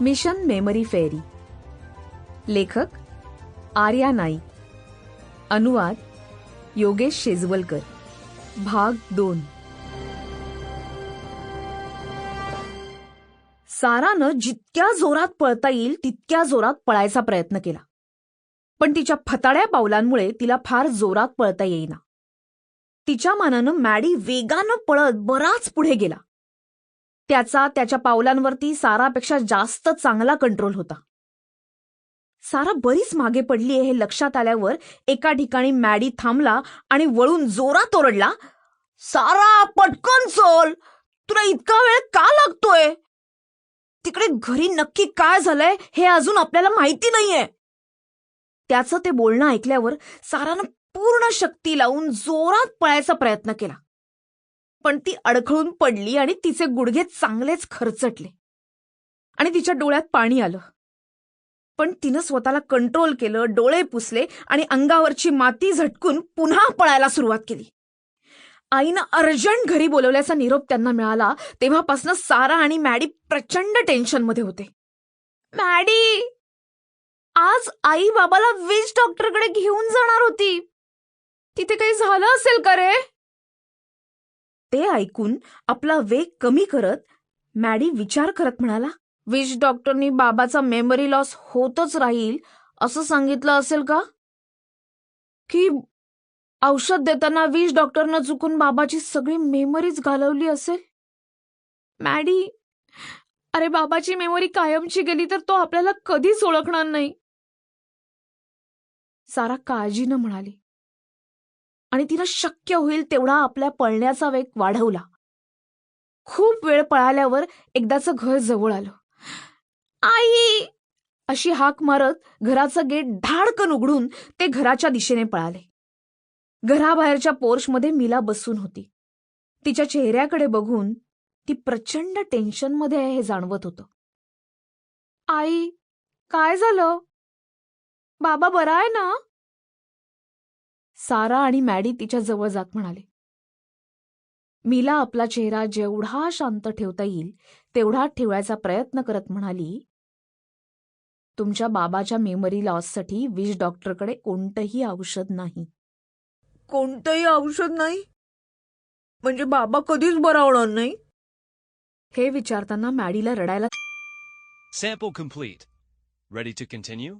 Mission memory फेरी. लेखक आर्या नाईक. अनुवाद योगेश शेजवलकर. भाग दोन. सारानं जितक्या जोरात पळता येईल तितक्या जोरात पळायचा प्रयत्न केला. पण तिच्या फताड्या पावलांमुळे तिला फार जोरात पळता येईना. तिच्या मानानं मॅडी वेगानं पळत बराच पुढे गेला. त्याचा त्याच्या पावलांवरती सारापेक्षा जास्त चांगला कंट्रोल होता. सारा बरीच मागे पडली हे लक्षात आल्यावर एका ठिकाणी मॅडी थांबला आणि वळून जोरात ओरडला सारा पटकन चल! तुला इतका वेळ का लागतोय? तिकडे घरी नक्की काय झालंय हे अजून आपल्याला माहिती नाहीये. त्याचं ते बोलणं ऐकल्यावर सारानं पूर्ण शक्ती लावून जोरात पळायचा प्रयत्न केला. पण ती अडखळून पडली आणि तिचे गुडघे चांगलेच खरचटले. आणि तिच्या डोळ्यात पाणी आलं. पण तिनं स्वतःला कंट्रोल केलं डोळे पुसले आणि अंगावरची माती झटकून पुन्हा पळायला सुरुवात केली. आईनं अर्जंट घरी बोलवल्याचा निरोप त्यांना मिळाला तेव्हापासून सारा आणि मॅडी प्रचंड टेन्शनमध्ये होते. मॅडी आज आई बाबाला विज डॉक्टरकडे घेऊन जाणार होती. तिथे काही झालं असेल का रे? ते ऐकून आपला वेग कमी करत मॅडी विचार करत म्हणाला विश डॉक्टरनी बाबाचा मेमरी लॉस होतच राहील असं सांगितलं असेल का? की औषध देताना विश डॉक्टरनं चुकून बाबाची सगळी मेमरीच घालवली असेल? मॅडी अरे बाबाची मेमरी कायमची गेली तर तो आपल्याला कधीच ओळखणार नाही. सारा काळजीनं म्हणाली. आणि तिनं शक्य होईल तेवढा आपल्या पळण्याचा वेग वाढवला. खूप वेळ पळाल्यावर एकदाचं घर जवळ आलं. आई! अशी हाक मारत घराचं गेट धाडकन उघडून ते घराच्या दिशेने पळाले. घराबाहेरच्या पोर्शमध्ये मीला बसून होती. तिच्या चेहऱ्याकडे बघून ती प्रचंड टेन्शनमध्ये आहे हे जाणवत होतं. आई काय झालं? बाबा बरा आहे ना? सारा आणि मॅडी तिच्या जवळ जात म्हणाले मीला आपला चेहरा जेवढा शांत ठेवता येईल तेवढा ठेवायचा प्रयत्न करत म्हणाली तुमच्या बाबाच्या मेमरी लॉससाठी विष डॉक्टरकडे कोणतंही औषध नाही कोणतंही औषध नाही म्हणजे बाबा कधीच बरा होणार नाही हे विचारताना मॅडीला रडायला Sample complete. Ready to continue?